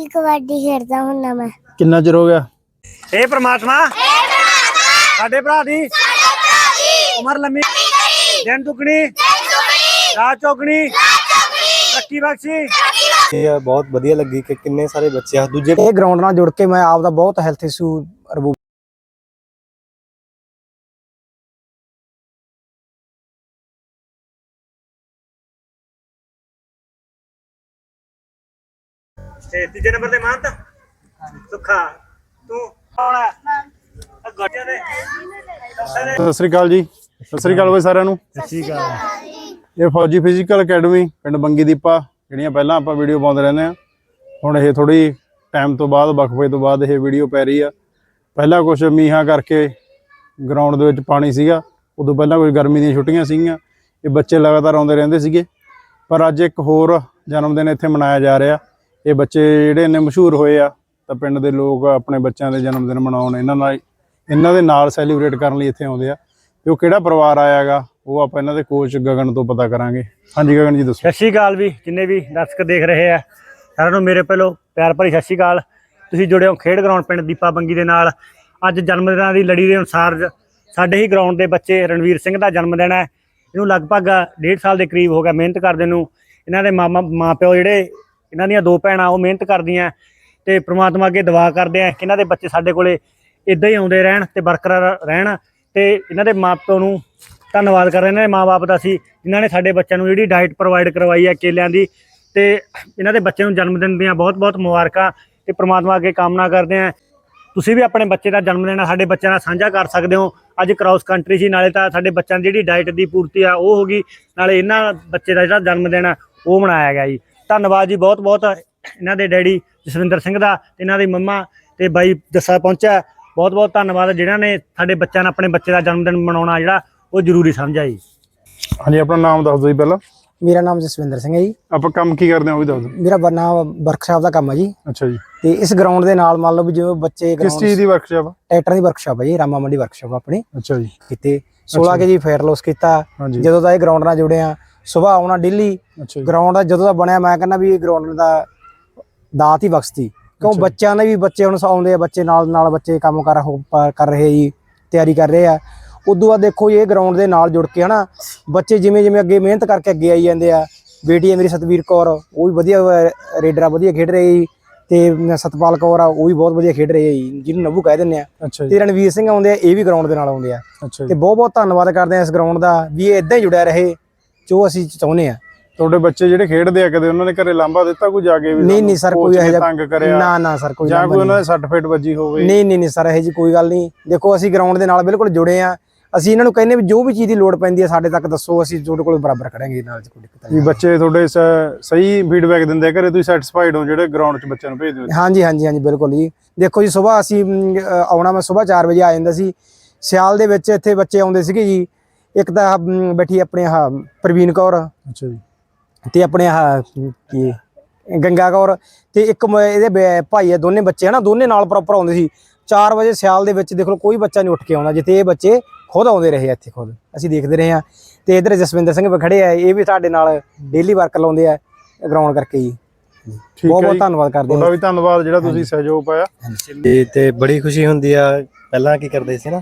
ਜੀ ਕਬੱਡੀ ਖੇਡਦਾ ਹੁੰਨਾ ਮੈਂ। ਕਿੰਨਾ ਚਿਰ ਹੋ ਗਿਆ? ਏ ਪ੍ਰਮਾਤਮਾ। ਸਾਡੇ ਭਰਾ ਦੀ ਉਮਰ ਲੰਮੀ। ਦਿਨ ਦੁਗਣੀ। ਰਾਤ ਚੌਗਣੀ। ਤਰੱਕੀ ਬਖਸ਼ੀ। ਇਹ ਬਹੁਤ ਵਧੀਆ ਲੱਗੀ ਕਿ ਕਿੰਨੇ ਸਾਰੇ ਬੱਚੇ ਆ। ਦੂਜੇ ਇਹ ਗਰਾਊਂਡ ਨਾਲ ਜੁੜ ਕੇ ਮੈਂ ਆਪ ਦਾ ਬਹੁਤ ਹੈਲਥ ਇਸ਼ੂ ਤੇ ਤੀਜੇ ਨੰਬਰ ਤੇ ਮਾਨਤ। ਸੁੱਖਾ ਤੂੰ ਕੌਣ ਦੇ। ਸਤਿ ਸ੍ਰੀ ਅਕਾਲ ਜੀ। ਸਤਿ ਸ੍ਰੀ ਅਕਾਲ ਬਈ ਸਾਰਿਆਂ ਨੂੰ। ਠੀਕ ਆ ਇਹ ਫੌਜੀ ਫਿਜ਼ੀਕਲ ਅਕੈਡਮੀ ਪਿੰਡ ਬੰਗੀ ਦੀਪਾ ਜਿਹੜੀਆਂ ਪਹਿਲਾਂ ਆਪਾਂ ਵੀਡੀਓ ਪਾਉਂਦੇ ਰਹਿੰਦੇ ਆ ਹੁਣ ਇਹ ਥੋੜੀ ਟਾਈਮ ਤੋਂ ਬਾਅਦ ਵਕਫੇ ਤੋਂ ਬਾਅਦ ਇਹ ਵੀਡੀਓ ਪੈ ਰਹੀ ਆ। ਪਹਿਲਾਂ ਕੁਝ ਮੀਂਹਾਂ ਕਰਕੇ ਗਰਾਊਂਡ ਦੇ ਵਿੱਚ ਪਾਣੀ ਸੀਗਾ। ਉਦੋਂ ਪਹਿਲਾਂ ਕੁਝ ਗਰਮੀ ਦੀਆਂ ਛੁੱਟੀਆਂ ਸੀਗੀਆਂ। ਇਹ ਬੱਚੇ ਲਗਾਤਾਰ ਆਉਂਦੇ ਰਹਿੰਦੇ ਸੀਗੇ। ਪਰ ਅੱਜ ਇੱਕ ਹੋਰ ਜਨਮ ਦਿਨ ਇੱਥੇ ਮਨਾਇਆ ਜਾ ਰਿਹਾ। ਇਹ ਬੱਚੇ ਜਿਹੜੇ ਨੇ ਮਸ਼ਹੂਰ ਹੋਏ ਆ, ਤਾਂ ਪਿੰਡ ਦੇ ਲੋਕ ਆਪਣੇ ਬੱਚਿਆਂ ਦੇ ਜਨਮ ਦਿਨ ਮਨਾਉਣ ਇਹਨਾਂ ਨਾਲ ਇਹਨਾਂ ਦੇ ਨਾਲ ਸੈਲੀਬ੍ਰੇਟ ਕਰਨ ਲਈ ਇੱਥੇ ਆਉਂਦੇ ਆ। ਤੇ ਉਹ ਕਿਹੜਾ ਪਰਿਵਾਰ ਆਇਆਗਾ ਉਹ ਆਪਾਂ ਇਹਨਾਂ ਦੇ ਕੋਚ ਗਗਨ ਤੋਂ ਪਤਾ ਕਰਾਂਗੇ। ਹਾਂਜੀ ਗਗਨ ਜੀ ਦੱਸੋ। ਸਤਿ ਸ਼੍ਰੀ ਅਕਾਲ ਵੀ, ਜਿੰਨੇ ਵੀ ਦਰਸ਼ਕ ਦੇਖ ਰਹੇ ਆ, ਸਾਰਿਆਂ ਨੂੰ ਮੇਰੇ ਪਹਿਲੋਂ ਪਿਆਰ ਭਰੀ ਸਤਿ ਸ਼੍ਰੀ ਅਕਾਲ। ਤੁਸੀਂ ਜੁੜੇ ਹੋ ਖੇਡ ਗਰਾਊਂਡ ਪਿੰਡ ਦੀਪਾ ਬੰਗੀ ਦੇ ਨਾਲ। ਅੱਜ ਜਨਮ ਦਿਨਾਂ ਦੀ ਲੜੀ ਦੇ ਅਨੁਸਾਰ ਸਾਡੇ ਹੀ ਗਰਾਊਂਡ ਦੇ ਬੱਚੇ ਰਣਵੀਰ ਸਿੰਘ ਦਾ ਜਨਮ ਦਿਨ ਹੈ। ਇਹਨੂੰ ਲਗਭਗ 1.5 ਸਾਲ ਦੇ ਕਰੀਬ ਹੋ ਗਿਆ ਮਿਹਨਤ ਕਰਦੇ ਨੂੰ। ਇਹਨਾਂ ਦੇ ਮਾਮਾ, ਮਾਪਿਓ ਜਿਹੜੇ ਇਹਨਾਂ ਦੀਆਂ ਦੋ ਭੈਣਾਂ, ਉਹ ਮਿਹਨਤ ਕਰਦੀਆਂ ਤੇ ਪ੍ਰਮਾਤਮਾ ਅੱਗੇ ਦੁਆ ਕਰਦੇ ਆ ਕਿ ਇਹਨਾਂ ਦੇ ਬੱਚੇ ਸਾਡੇ ਕੋਲੇ ਇਦਾਂ ਹੀ ਆਉਂਦੇ ਰਹਿਣ ਤੇ ਬਰਕਰਾਰ ਰਹਿਣ ਤੇ ਇਹਨਾਂ ਦੇ ਮਾਪਿਓ ਨੂੰ ਧੰਨਵਾਦ ਕਰ ਰਹੇ ਇਹਨਾਂ ਦੇ ਮਾਪੇ ਦਾ ਸੀ ਜਿਨ੍ਹਾਂ ਨੇ ਸਾਡੇ ਬੱਚਿਆਂ ਨੂੰ ਜਿਹੜੀ ਡਾਈਟ ਪ੍ਰੋਵਾਈਡ ਕਰਵਾਈ ਹੈ ਕੇਲਿਆਂ ਦੀ ਤੇ ਇਹਨਾਂ ਦੇ ਬੱਚੇ ਨੂੰ ਜਨਮ ਦਿਨ ਦੀਆਂ ਬਹੁਤ-ਬਹੁਤ ਮੁਬਾਰਕਾਂ ਤੇ ਪ੍ਰਮਾਤਮਾ ਅੱਗੇ ਕਾਮਨਾ ਕਰਦੇ ਆ ਤੁਸੀਂ ਵੀ ਆਪਣੇ ਬੱਚੇ ਦਾ ਜਨਮ ਦਿਨ ਸਾਡੇ ਬੱਚਿਆਂ ਨਾਲ ਸਾਂਝਾ ਕਰ ਸਕਦੇ ਹੋ। ਅੱਜ ਕ੍ਰਾਸ ਕੰਟਰੀ ਸੀ, ਨਾਲੇ ਤਾਂ ਸਾਡੇ ਬੱਚਿਆਂ ਦੀ ਜਿਹੜੀ ਡਾਈਟ ਦੀ ਪੂਰਤੀ ਆ, ਉਹ ਹੋ ਗਈ। ਨਾਲੇ ਇਹਨਾਂ ਬੱਚੇ ਦਾ ਜਿਹੜਾ ਜਨਮ ਦਿਨ ਆ, ਉਹ ਮਨਾਇਆ ਗਿਆ ਜੀ। ਧੰਨਵਾਦ ਜੀ ਬਹੁਤ-ਬਹੁਤ ਇਹਨਾਂ ਦੇ ਡੈਡੀ ਜਸਵਿੰਦਰ ਸਿੰਘ ਦਾ ਤੇ ਇਹਨਾਂ ਦੀ ਮੰਮਾ ਤੇ ਬਾਈ ਜੱਸਾ ਪਹੁੰਚਿਆ। ਬਹੁਤ-ਬਹੁਤ ਧੰਨਵਾਦ ਜਿਨ੍ਹਾਂ ਨੇ ਸਾਡੇ ਬੱਚਿਆਂ ਨਾਲ ਆਪਣੇ ਬੱਚੇ ਦਾ ਜਨਮ ਦਿਨ ਮਨਾਉਣਾ ਜਿਹੜਾ ਉਹ ਜ਼ਰੂਰੀ ਸਮਝਿਆ ਜੀ। ਹਾਂਜੀ ਆਪਣਾ ਨਾਮ ਦੱਸ ਦਿਓ ਜੀ ਪਹਿਲਾਂ। ਮੇਰਾ ਨਾਮ ਜਸਵਿੰਦਰ ਸਿੰਘ ਹੈ ਜੀ। ਆਪਾਂ ਕੰਮ ਕੀ ਕਰਦੇ ਹਾਂ ਉਹ ਵੀ ਦੱਸ ਦਿਓ। ਮੇਰਾ ਬ- ਨਾਮ ਵਰਕਸ਼ਾਪ ਦਾ ਕੰਮ ਹੈ ਜੀ। ਅੱਛਾ ਜੀ। ਤੇ ਇਸ ਗਰਾਊਂਡ ਦੇ ਨਾਲ ਮੰਨ ਲਓ ਵੀ ਜਿਵੇਂ ਬੱਚੇ ਕਿਸ ਚੀਜ਼ ਦੀ ਵਰਕਸ਼ਾਪ ਟਰੈਕਟਰ ਦੀ ਵਰਕਸ਼ਾਪ ਹੈ ਜੀ ਰਾਮਾ ਮੰਡੀ ਵਰਕਸ਼ਾਪ ਆਪਣੀ। ਅੱਛਾ ਜੀ। ਕਿਤੇ 16 ਕੇ ਜੀ। ਫੇਅਰ ਲੋਸ ਕੀਤਾ। ਜਦੋਂ ਦਾ ਇਹ ਗਰਾਊਂਡ ਨਾਲ ਜੁੜੇ ਆ ਸਵੇਰ ਆਉਣਾ ਡੇਲੀ ਅੱਛਾ ਜੀ। ਗਰਾਊਂਡ ਦਾ ਜਦੋਂ ਦਾ ਬਣਿਆ ਮੈਂ ਕਹਿੰਦਾ ਵੀ ਇਹ ਗਰਾਊਂਡ ਦਾ ਦਾਤ ਹੀ ਬਖਸ਼ਤੀ। ਕਿਉਂ ਅੱਛਾ। ਬੱਚਿਆਂ ਨੇ ਵੀ ਬੱਚੇ ਹੁਣ ਆਉਂਦੇ ਆ ਬੱਚੇ ਨਾਲ ਨਾਲ ਬੱਚੇ ਕੰਮ ਕਰ ਹੋ- ਪ- ਕਰ ਰਹੇ ਜੀ ਤਿਆਰੀ ਕਰ ਰਹੇ ਆ। ਉਦੋਂ ਬਾਅਦ ਦੇਖੋ ਜੀ ਇਹ ਗਰਾਊਂਡ ਦੇ ਨਾਲ ਜੁੜ ਕੇ ਹਨਾ ਬੱਚੇ ਜਿਵੇਂ ਜਿਵੇਂ ਅੱਗੇ ਮਿਹਨਤ ਕਰਕੇ ਅੱਗੇ ਆਈ ਜਾਂਦੇ ਆ ਬੇਟੀ ਹੈ ਮੇਰੀ ਸਤਵੀਰ ਕੌਰ ਉਹ ਵੀ ਵਧੀਆ ਅਹ, ਰੇਡਰ ਆ ਵਧੀਆ ਖੇਡ ਰਹੀ ਜੀ ਤੇ ਸਤਪਾਲ ਕੌਰ ਆ ਉਹ ਵੀ ਬਹੁਤ ਵਧੀਆ ਖੇਡ ਰਹੀ ਹੈ ਜੀ ਜਿਹਨੂੰ ਨੱਬੂ ਕਹਿ ਦਿੰਦੇ ਆ। ਅੱਛਾ ਜੀ। ਤੇ ਰਣਵੀਰ ਸਿੰਘ ਆਉਂਦੇ ਆ ਇਹ ਵੀ ਗਰਾਊਂਡ ਦੇ ਨਾਲ ਆਉਂਦੇ ਆ। ਅੱਛਾ ਤੇ ਜੀ। ਬਹੁਤ ਬਹੁਤ ਧੰਨਵਾਦ ਕਰਦੇ ਆ ਇਸ ਗਰਾਊਂਡ ਦਾ ਵੀ ਇਹ ਇਦਾਂ ਹੀ ਜੁੜਿਆ ਰਹੇ। ਜੋ ਅਸੀਂ ਚਾਹੁੰਦੇ ਆ ਤੁਹਾਡੇ ਬੱਚੇ ਜਿਹੜੇ ਖੇਡਦੇ ਆ ਕਦੇ ਉਹਨਾਂ ਨੇ ਘਰੇ ਲਾਂਭਾ ਦਿੱਤਾ ਕੋਈ ਜਾ ਕੇ ਵੀ ਨਹੀਂ ਨਹੀਂ ਸਰ ਕੋਈ ਇਹੋ ਜਿਹਾ ਤੰਗ ਕਰਿਆ? ਨਾ ਨਾ ਸਰ ਕੋਈ ਜਾਂ ਕੋਈ ਉਹਨਾਂ। ਦੇ ਸੱਟ ਫੇਟ ਵੱਜੀ ਹੋਵੇ? ਨਹੀਂ ਨਹੀਂ ਨਹੀਂ ਸਰ ਇਹ ਜੀ ਕੋਈ ਗੱਲ ਨਹੀਂ। ਦੇਖੋ ਅਸੀਂ ਗਰਾਊਂਡ ਦੇ ਨਾਲ ਬਿਲਕੁਲ ਜੁੜੇ ਆ ਅਸੀਂ ਇਹਨਾਂ ਨੂੰ ਕਹਿੰਦੇ ਵੀ ਜੋ ਵੀ ਚੀਜ਼ ਦੀ ਲੋੜ ਪੈਂਦੀ ਹੈ ਸਾਡੇ ਤੱਕ ਦੱਸੋ। ਅਸੀਂ ਤੁਹਾਡੇ ਕੋਲ ਬਰਾਬਰ ਖੜਾਂਗੇ ਨਾਲ ਕੋਈ ਦਿੱਕਤ ਨਹੀਂ। ਬੱਚੇ ਤੁਹਾਡੇ ਸਹੀ ਫੀਡਬੈਕ ਦਿੰਦੇ ਆ ਘਰੇ ਤੁਸੀਂ ਸੈਟੀਸਫਾਈਡ ਹੋ ਜਿਹੜੇ ਗਰਾਊਂਡ 'ਚ ਬੱਚਿਆਂ ਨੂੰ ਭੇਜਦੇ ਹੋ ਹਾਂਜੀ ਹਾਂਜੀ ਹਾਂਜੀ ਬਿਲਕੁਲ ਜੀ। ਦੇਖੋ ਜੀ ਸਵੇਰ ਅਸੀਂ ਆਉਣਾ ਮੈਂ ਸਵੇਰ 4 ਵਜੇ ਆ ਜਾਂਦਾ ਸੀ। ਸਿਆਲ ਦੇ ਵਿੱਚ ਇੱਥੇ ਬੱਚੇ ਆਉਂਦੇ ਸੀਗੇ ਜੀ। ਇੱਕ ਤਾਂ ਬੈਠੀ ਆਪਣੇ ਆਹ ਪ੍ਰਵੀਨ ਕੌਰ। ਅੱਛਾ ਜੀ। ਤੇ ਆਪਣੇ ਆਹ ਕੀ ਗੰਗਾ ਕੌਰ। ਤੇ ਇੱਕ ਮ- ਇਹਦੇ ਬੈ- ਭਾਈ ਆ ਦੋਨੇ ਬੱਚੇ ਹਨਾ ਦੋਨੇ ਨਾਲ ਪ੍ਰੋਪਰ ਆਉਂਦੇ ਸੀ। 4 ਵਜੇ ਸਿਆਲ ਦੇ ਵਿੱਚ ਦੇਖ ਲਓ ਕੋਈ ਬੱਚਾ ਨਹੀਂ ਉੱਠ ਕੇ ਆਉਂਦਾ। ਜਿੱਥੇ ਇਹ ਬੱਚੇ ਖੁਦ ਆਉਂਦੇ ਰਹੇ ਆ ਇੱਥੇ ਖੁਦ। ਅਸੀਂ ਦੇਖਦੇ ਰਹੇ ਆ। ਤੇ ਇਧਰ ਜਸਵਿੰਦਰ ਸਿੰਘ ਵੀ ਖੜੇ ਆ ਇਹ ਵੀ ਸਾਡੇ ਨਾਲ ਡੇਲੀ ਵਰਕ ਲਾਉਂਦੇ ਆ ਗਰਾਊਂਡ ਕਰਕੇ ਜੀ। ਠੀਕ ਬਹੁਤ ਹੈ ਬਹੁਤ ਜੀ। ਧੰਨਵਾਦ ਕਰਦੇ ਤੁਹਾਡਾ ਹਾਂ ਵੀ ਧੰਨਵਾਦ ਜਿਹੜਾ ਤੁਸੀਂ ਸਹਿਯੋਗ ਪਾਇਆ। ਤੇ ਤੇ ਬੜੀ ਖੁਸ਼ੀ ਹੁੰਦੀ ਆ। ਪਹਿਲਾਂ ਕੀ ਕਰਦੇ ਸੀ ਨਾ?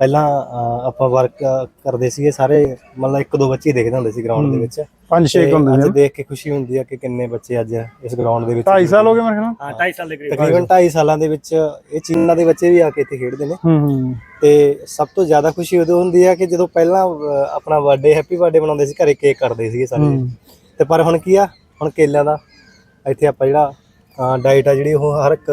ਪਹਿਲਾਂ ਅਹ, ਆਪਾਂ ਵਰਕ ਕਰਦੇ ਸੀਗੇ ਸਾਰੇ ਮਤਲਬ ਇੱਕ ਦੋ ਬੱਚੇ ਹੀ ਦੇਖਦੇ ਹੁੰਦੇ ਸੀ ਗਰਾਊਂਡ ਦੇ ਵਿੱਚ। ਪੰਜ ਛੇ ਤੇ ਹੁੰਦੇ ਅੱਜ ਨੇ। ਦੇਖ ਕੇ ਖੁਸ਼ੀ ਹੁੰਦੀ ਆ ਕਿ ਕਿੰਨੇ ਬੱਚੇ ਅੱਜ ਇਸ ਗਰਾਊਂਡ ਦੇ ਵਿੱਚ 2.5 ਸਾਲ ਹੋ ਗਏ ਮੇਰੇ ਖਿਆਲ ਹਾਂ 2.5 ਸਾਲ ਦੇ ਕਰੀਬ। ਤਕਰੀਬਨ 2.5 ਸਾਲਾਂ ਦੇ ਵਿੱਚ ਇਹ ਚੀਨਾਂ ਦੇ ਬੱਚੇ ਵੀ ਆ ਕੇ ਇੱਥੇ ਖੇਡਦੇ ਨੇ। ਹੂੰ ਹੂੰ। ਤੇ ਸਭ ਤੋਂ ਜ਼ਿਆਦਾ ਖੁਸ਼ੀ ਉਦੋਂ ਹੁੰਦੀ ਆ ਕਿ ਜਦੋਂ ਪਹਿਲਾਂ ਅਹ, ਆਪਣਾ ਬਰਥਡੇ ਹੈਪੀ ਬਰਥਡੇ ਮਨਾਉਂਦੇ ਸੀ ਘਰੇ ਕੇਕ ਕੱਟਦੇ ਸੀਗੇ ਸਾਰੇ। ਹੂੰ। ਤੇ ਪਰ ਹੁਣ ਕੀ ਆ ਹੁਣ ਕੇਲਿਆਂ ਦਾ ਇੱਥੇ ਆਪਾਂ ਜਿਹੜਾ ਡਾਈਟ ਆ ਜਿਹੜੀ ਉਹ ਹਰ ਇੱਕ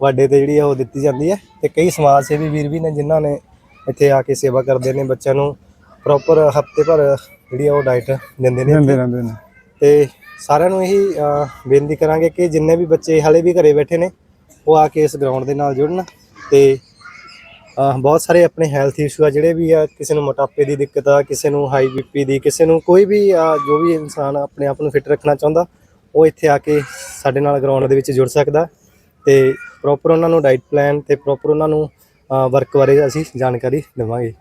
ਬਰਥਡੇ ਤੇ ਜਿਹੜੀ ਆ ਉਹ ਦਿੱਤੀ ਜਾਂਦੀ ਹੈ ਤੇ ਕਈ ਸਮਾਜ ਸੇਵੀ ਵੀਰ ਵੀ ਨੇ ਜਿਨ੍ਹਾਂ ਨੇ ਇੱਥੇ ਆ ਕੇ ਸੇਵਾ ਕਰਦੇ ਨੇ ਬੱਚਿਆਂ ਨੂੰ ਪ੍ਰੋਪਰ ਹਫ਼ਤੇ ਭਰ ਜਿਹੜੀ ਆ ਉਹ ਡਾਈਟ ਦਿੰਦੇ ਨੇ ਦਿੰਦੇ ਰਹਿੰਦੇ ਨੇ। ਤੇ ਸਾਰਿਆਂ ਨੂੰ ਇਹੀ ਅਹ, ਬੇਨਤੀ ਕਰਾਂਗੇ ਕਿ ਜਿੰਨੇ ਵੀ ਬੱਚੇ ਹਾਲੇ ਵੀ ਘਰੇ ਬੈਠੇ ਨੇ ਉਹ ਆ ਕੇ ਇਸ ਗਰਾਊਂਡ ਦੇ ਨਾਲ ਜੁੜਨ ਤੇ ਅਹ, ਬਹੁਤ ਸਾਰੇ ਆਪਣੇ ਹੈਲਥ ਇਸ਼ੂ ਆ ਜਿਹੜੇ ਵੀ ਆ ਕਿਸੇ ਨੂੰ ਮੋਟਾਪੇ ਦੀ ਦਿੱਕਤ ਆ ਕਿਸੇ ਨੂੰ ਹਾਈ ਬੀਪੀ ਦੀ ਕਿਸੇ ਨੂੰ ਕੋਈ ਵੀ ਜੋ ਵੀ ਇਨਸਾਨ ਆਪਣੇ ਆਪ ਨੂੰ ਫਿੱਟ ਰੱਖਣਾ ਚਾਹੁੰਦਾ ਉਹ ਇੱਥੇ ਆ ਕੇ ਸਾਡੇ ਨਾਲ ਗਰਾਊਂਡ ਦੇ ਵਿੱਚ ਜੁੜ ਸਕਦਾ ਤੇ ਪ੍ਰੋਪਰ ਉਹਨਾਂ ਨੂੰ ਡਾਈਟ ਪਲਾਨ ਤੇ ਪ੍ਰੋਪਰ ਉਹਨਾਂ ਨੂੰ ਵਰਕ ਬਾਰੇ ਅਸੀਂ ਜਾਣਕਾਰੀ ਦੇਵਾਂਗੇ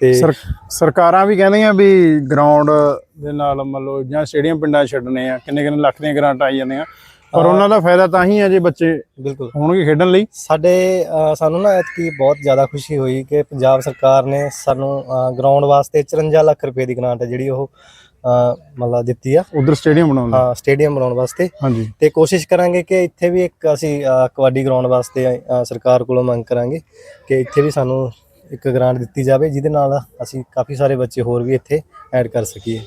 ਤੇ ਸਰ ਸਰਕਾਰਾਂ ਵੀ ਕਹਿੰਦੀਆਂ ਵੀ ਗਰਾਊਂਡ ਦੇ ਨਾਲ ਮੰਨ ਲਓ ਜਾਂ ਸਟੇਡੀਅਮ ਪਿੰਡਾਂ 'ਚ ਛੱਡਣੇ ਆ ਕਿੰਨੇ ਕਿੰਨੇ ਲੱਖ ਦੀਆਂ ਗ੍ਰਾਂਟ ਆਈ ਜਾਂਦੀਆਂ। ਪਰ ਉਹਨਾਂ ਦਾ ਫਾਇਦਾ ਤਾਂ ਹੀ ਹੈ ਜੇ ਬੱਚੇ ਬਿਲਕੁਲ। ਹੋਣਗੇ ਖੇਡਣ ਲਈ। ਸਾਡੇ ਸਾਨੂੰ ਨਾ ਐਤਕੀ ਬਹੁਤ ਜ਼ਿਆਦਾ ਖੁਸ਼ੀ ਹੋਈ ਕਿ ਪੰਜਾਬ ਸਰਕਾਰ ਨੇ ਸਾਨੂੰ ਗਰਾਊਂਡ ਵਾਸਤੇ 54 ਲੱਖ ਰੁਪਏ ਦੀ ਗ੍ਰਾਂਟ ਹੈ ਜਿਹੜੀ ਉਹ ਮਤਲਬ ਦਿੱਤੀ ਆ। ਉਧਰ ਸਟੇਡੀਅਮ ਬਣਾਉਣ ਲਈ? ਹਾਂ ਸਟੇਡੀਅਮ ਬਣਾਉਣ ਵਾਸਤੇ। ਹਾਂਜੀ। ਤੇ ਕੋਸ਼ਿਸ਼ ਕਰਾਂਗੇ ਕਿ ਇੱਥੇ ਵੀ ਇੱਕ ਅਸੀਂ ਕਬੱਡੀ ਗਰਾਊਂਡ ਵਾਸਤੇ ਸਰਕਾਰ ਕੋਲੋਂ ਮੰਗ ਕਰਾਂਗੇ ਕਿ ਇੱਥੇ ਵੀ ਸਾਨੂੰ ਇੱਕ ਗ੍ਰਾਂਟ ਦਿੱਤੀ ਜਾਵੇ ਜਿਹਦੇ ਨਾਲ ਅਸੀਂ ਕਾਫੀ ਸਾਰੇ ਬੱਚੇ ਹੋਰ ਵੀ ਇੱਥੇ ਐਡ ਕਰ ਸਕੀਏ।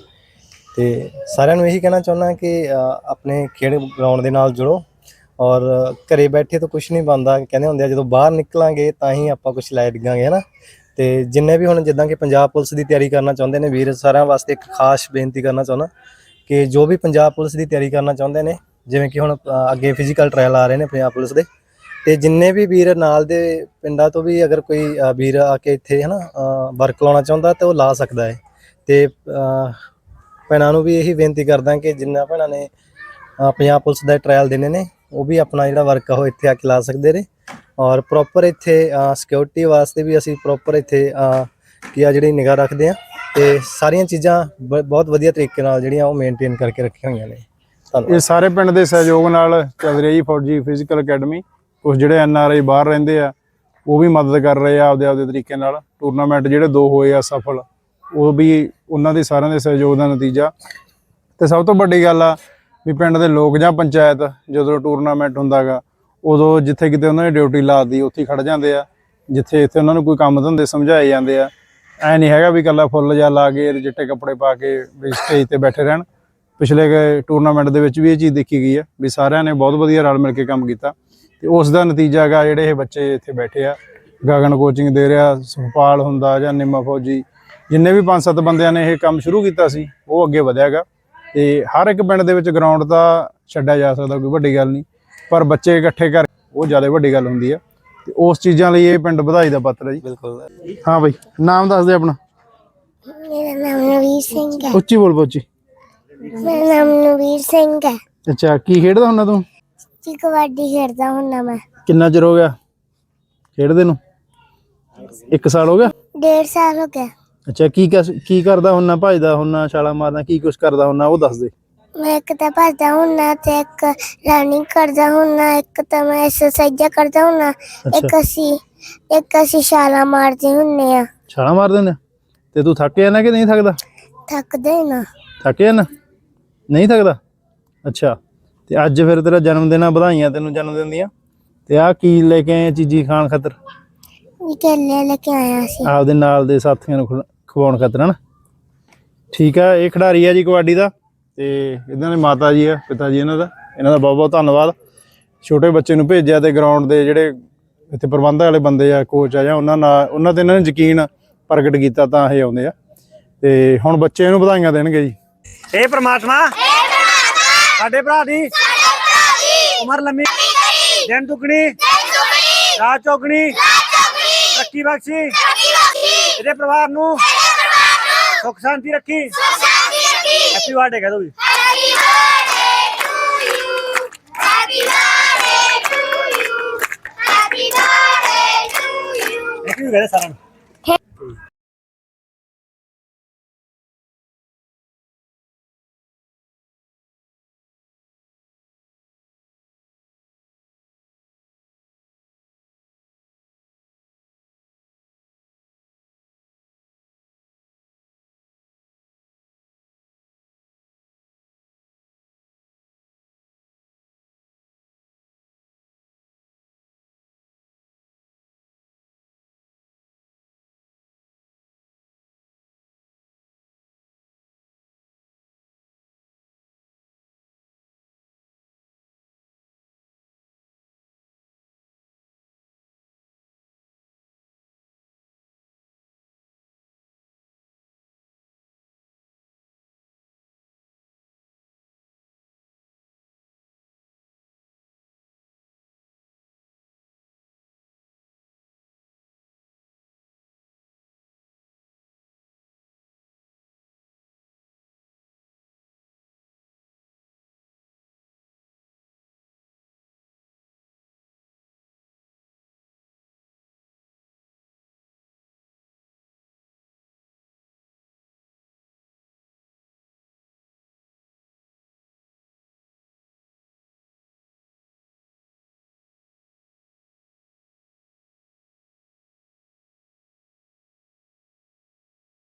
ਤੇ ਸਾਰਿਆਂ ਨੂੰ ਇਹੀ ਕਹਿਣਾ ਚਾਹੁੰਦਾ ਕਿ ਆਪਣੇ ਖੇਡ ਗਰਾਊਂਡ ਦੇ ਨਾਲ ਜੁੜੋ ਔਰ ਘਰੇ ਬੈਠੇ ਤਾਂ ਕੁਝ ਨਹੀਂ ਬਣਦਾ। ਕਹਿੰਦੇ ਹੁੰਦੇ ਆ ਜਦੋਂ ਬਾਹਰ ਨਿਕਲਾਂਗੇ ਤਾਂ ਹੀ ਆਪਾਂ ਕੁਝ ਲੈ ਡਿੱਗਾਂਗੇ ਹਨਾ? ਤੇ ਜਿੰਨੇ ਵੀ ਹੁਣ ਜਿੱਦਾਂ ਕਿ ਪੰਜਾਬ ਪੁਲਿਸ ਦੀ ਤਿਆਰੀ ਕਰਨਾ ਚਾਹੁੰਦੇ ਨੇ ਵੀਰ, ਸਾਰਿਆਂ ਵਾਸਤੇ ਇੱਕ ਖਾਸ ਬੇਨਤੀ ਕਰਨਾ ਚਾਹੁੰਦਾ ਕਿ ਜੋ ਵੀ ਪੰਜਾਬ ਪੁਲਿਸ ਦੀ ਤਿਆਰੀ ਕਰਨਾ ਚਾਹੁੰਦੇ ਨੇ, ਜਿਵੇਂ ਕਿ ਹੁਣ ਅੱਗੇ ਫਿਜ਼ੀਕਲ ਟ੍ਰਾਇਲ ਆ ਰਹੇ ਨੇ ਪੰਜਾਬ ਪੁਲਿਸ ਦੇ, ਤੇ ਜਿੰਨੇ ਵੀ ਵੀਰ ਨਾਲ ਦੇ ਪਿੰਡਾਂ ਤੋਂ ਵੀ ਅਗਰ ਕੋਈ ਵੀਰ ਆ ਕੇ ਇੱਥੇ, ਹਨਾ ਵਰਕ ਲਾਉਣਾ ਚਾਹੁੰਦਾ ਤਾਂ ਉਹ ਲਾ ਸਕਦਾ ਹੈ। ਤੇ ਭੈਣਾਂ ਨੂੰ ਵੀ ਇਹੀ ਬੇਨਤੀ ਕਰਦਾ ਕਿ ਜਿੰਨਾ ਭੈਣਾਂ ਨੇ ਪੰਜਾਬ ਪੁਲਿਸ ਦਾ ਟ੍ਰਾਇਲ ਦੇਣੇ ਨੇ, ਉਹ ਵੀ ਆਪਣਾ ਜਿਹੜਾ ਵਰਕ ਆ ਉਹ ਇੱਥੇ ਆ ਕੇ ਲਾ ਸਕਦੇ ਨੇ। ਔਰ ਪ੍ਰੋਪਰ ਇੱਥੇ ਸਿਕਿਉਰਿਟੀ ਵਾਸਤੇ ਵੀ ਅਸੀਂ ਪ੍ਰੋਪਰ ਇੱਥੇ ਕੀ ਆ, ਜਿਹੜੀ ਨਿਗਾਹ ਰੱਖਦੇ ਆ ਤੇ ਸਾਰੀਆਂ ਚੀਜ਼ਾਂ ਬਹੁਤ ਵਧੀਆ ਤਰੀਕੇ ਨਾਲ ਜਿਹੜੀਆਂ ਉਹ ਮੇਨਟੇਨ ਕਰਕੇ ਰੱਖੀਆਂ ਹੋਈਆਂ ਨੇ। ਧੰਨਵਾਦ। ਇਹ ਸਾਰੇ ਪਿੰਡ ਦੇ ਸਹਿਯੋਗ ਨਾਲ ਚੱਲ ਰਹੀ ਜੀ ਫੌਜੀ ਫਿਜ਼ੀਕਲ ਅਕੈਡਮੀ ਕੁਝ ਜਿਹੜੇ ਐਨ ਆਰ ਆਈ ਬਾਹਰ ਰਹਿੰਦੇ ਆ, ਉਹ ਵੀ ਮਦਦ ਕਰ ਰਹੇ ਆ ਆਪਦੇ ਆਪਦੇ ਤਰੀਕੇ ਨਾਲ। ਟੂਰਨਾਮੈਂਟ ਜਿਹੜੇ ਦੋ ਹੋਏ ਆ ਸਫਲ, ਉਹ ਵੀ ਉਹਨਾਂ ਦੇ ਸਾਰਿਆਂ ਦੇ ਸਹਿਯੋਗ ਦਾ ਨਤੀਜਾ। ਤੇ ਸਭ ਤੋਂ ਵੱਡੀ ਗੱਲ ਆ ਵੀ ਪਿੰਡ ਦੇ ਲੋਕ ਜਾਂ ਪੰਚਾਇਤ ਜਦੋਂ ਟੂਰਨਾਮੈਂਟ ਹੁੰਦਾਗਾ ਉਦੋਂ ਜਿੱਥੇ ਕਿਤੇ ਉਹਨਾਂ ਨੇ ਡਿਊਟੀ ਲਾਤੀ ਉੱਥੇ ਹੀ ਖੜ ਜਾਂਦੇ ਆ। ਜਿੱਥੇ ਇੱਥੇ ਉਹਨਾਂ ਨੂੰ ਕੋਈ ਕੰਮ ਧੰਦੇ ਸਮਝਾਏ ਜਾਂਦੇ ਆ। ਐ ਨਹੀਂ ਹੈਗਾ ਵੀ ਕੱਲਾ ਫੁੱਲ ਜਾਂ ਲਾ ਕੇ ਰਜਿੱਟੇ ਕੱਪੜੇ ਪਾ ਕੇ ਵੀ ਸਟੇਜ ਤੇ ਬੈਠੇ ਰਹਿਣ। ਪਿਛਲੇ ਟੂਰਨਾਮੈਂਟ ਦੇ ਵਿੱਚ ਵੀ ਇਹ ਚੀਜ਼ ਦੇਖੀ ਗਈ ਆ ਵੀ ਸਾਰਿਆਂ ਨੇ ਬਹੁਤ ਵਧੀਆ ਰਲ ਮਿਲ ਕੇ ਕੰਮ ਕੀਤਾ। ਤੇ ਉਸ ਦਾ ਨਤੀਜਾ ਹੈਗਾ ਜਿਹੜੇ ਇਹ ਬੱਚੇ ਇੱਥੇ ਬੈਠੇ ਆ। ਗਗਨ ਕੋਚਿੰਗ ਦੇ ਰਿਹਾ, ਸੁਖਪਾਲ ਹੁੰਦਾ ਜਾਂ ਨਿੰਮਾ ਫੌਜੀ। ਜਿੰਨੇ ਵੀ ਪੰਜ ਸੱਤ ਬੰਦਿਆਂ ਨੇ ਇਹ ਕੰਮ ਸ਼ੁਰੂ ਕੀਤਾ ਸੀ, ਉਹ ਅੱਗੇ ਵਧਿਆਗਾ ਤੇ ਹਰ ਇੱਕ ਪਿੰਡ ਦੇ ਵਿੱਚ ਗਰਾਊਂਡ ਤਾਂ ਛੱਡਿਆ ਜਾ ਸਕਦਾ, ਕੋਈ ਵੱਡੀ ਗੱਲ ਨਹੀਂ। ਪਰ ਬੱਚੇ ਇਕੱਠੇ ਕਰ ਉਹ ਜ਼ਿਆਦਾ ਵੱਡੀ ਗੱਲ ਹੁੰਦੀ ਆ। ਤੇ ਉਸ ਚੀਜ਼ਾਂ ਲਈ ਇਹ ਪਿੰਡ ਵਧਾਈ ਦਾ ਪਾਤਰ ਹੈ ਜੀ। ਬਿਲਕੁਲ। ਹਾਂ ਬਾਈ ਨਾਮ ਦੱਸ ਦੇ ਆਪਣਾ। ਮੇਰਾ ਨਾਮ ਨਵੀਰ ਸਿੰਘ ਹੈ। ਉੱਚੀ ਬੋਲ ਪੋਚੀ ਮੇਰਾ ਨਾਮ ਨਵੀਰ ਸਿੰਘ ਹੈ। ਅੱਛਾ ਕੀ ਖੇਡਦਾ ਹੁੰਦਾ ਤੂੰ? ਜੀ ਕਬੱਡੀ ਖੇਡਦਾ ਹੁੰਦਾ ਮੈਂ। ਕਿੰਨਾ ਚਿਰ ਹੋ ਗਿਆ? ਖੇਡਦੇ ਨੂੰ? 1 ਸਾਲ ਹੋ ਗਿਆ? ਡੇਢ ਸਾਲ ਹੋ ਗਿਆ। ਅੱਛਾ ਕੀ ਕੀ ਕਰਦਾ ਹੁੰਨਾ ਭਜਦਾ ਹੁੰਨਾ ਛਾਲਾ ਮਾਰਦਾ ਕੀ ਕੁਛ ਕਰਦਾ ਹੁੰਨਾ ਉਹ ਦੱਸ ਦੇ। ਮੈਂ ਇੱਕ ਤਾਂ ਭੱਜਦਾ ਹੁੰਦਾ ਤੇ ਇੱਕ ਰਨਿੰਗ ਕਰਦਾ ਹੁੰਦਾ ਇੱਕ ਤਾਂ ਮੈਂ ਐਕਸਰਸਾਈਜ਼ ਕਰਦਾ ਹੁੰਦਾ ਇੱਕ ਅਸੀਂ ਇੱਕ ਅਸੀਂ ਛਾਲਾਂ ਮਾਰਦੇ ਹੁੰਨੇ ਆ। ਛਾਲਾ ਮਾਰ ਦਿੰਦੇ ਤੇ ਤੂੰ ਥੱਕਿਆ ਨਾ ਕਿ ਨਹੀਂ ਥੱਕਦਾ? ਥੱਕਦੇ ਨਾ। ਥੱਕਿਆ ਨਾ ਨਹੀਂ ਥੱਕਦਾ? ਅੱਛਾ। ਤੇ ਅੱਜ ਫਿਰ ਤੇਰਾ ਜਨਮ ਦਿਨ ਆ ਵਧਾਈਆਂ ਤੈਨੂੰ ਜਨਮ ਦਿਨ ਦੀਆਂ। ਤੇ ਆਹ ਕੀ ਲੈ ਕੇ ਆਏ ਚੀਜੀ ਖਾਣ ਖਾਤਰ? ਵੀ ਕੇਲੇ ਲੈ ਕੇ ਆਇਆ ਸੀ। ਆਪਦੇ ਨਾਲ ਦੇ ਸਾਥੀਆਂ ਨੂੰ ਖਿਲਾ- ਖਵਾਉਣ ਖਾਤਰ ਹਨ? ਠੀਕ ਆ ਇਹ ਖਿਡਾਰੀ ਆ ਜੀ ਕਬੱਡੀ ਦਾ। ਤੇ ਇਹਨਾਂ ਦੇ ਮਾਤਾ ਜੀ ਆ ਪਿਤਾ ਜੀ ਇਹਨਾਂ ਦਾ। ਇਹਨਾਂ ਦਾ ਬਹੁਤ ਬਹੁਤ ਧੰਨਵਾਦ। ਛੋਟੇ ਬੱਚੇ ਨੂੰ ਭੇਜਿਆ ਤੇ ਗਰਾਊਂਡ ਦੇ ਜਿਹੜੇ ਇੱਥੇ ਪ੍ਰਬੰਧਕ ਵਾਲੇ ਬੰਦੇ ਆ ਕੋਚ ਆ ਜਾਂ ਉਹਨਾਂ ਨਾਲ ਉਹਨਾਂ ਤੇ ਇਹਨਾਂ ਨੇ ਯਕੀਨ ਪ੍ਰਗਟ ਕੀਤਾ ਤਾਂ ਇਹ ਆਉਂਦੇ ਆ। ਤੇ ਹੁਣ ਬੱਚੇ ਨੂੰ ਵਧਾਈਆਂ ਦੇਣਗੇ ਜੀ। ਏ ਪ੍ਰਮਾਤਮਾ। ਸਾਡੇ ਭਰਾ ਦੀ ਉਮਰ ਲੰਮੀ। ਦਿਨ ਦੁਗਣੀ। ਰਾਤ ਚੌਗਣੀ। ਤਰੱਕੀ ਬਖਸ਼ੀ। ਇਹਦੇ ਪਰਿਵਾਰ ਨੂੰ ਸੁੱਖ ਸ਼ਾਂਤੀ ਰੱਖੀ। ਹੈਪੀ ਬਰਥਡੇ ਕਹਿ ਦੋ ਵੀ ਥੈਂਕ ਯੂ ਕਹਦੇ ਸਾਰਿਆਂ ਨੂੰ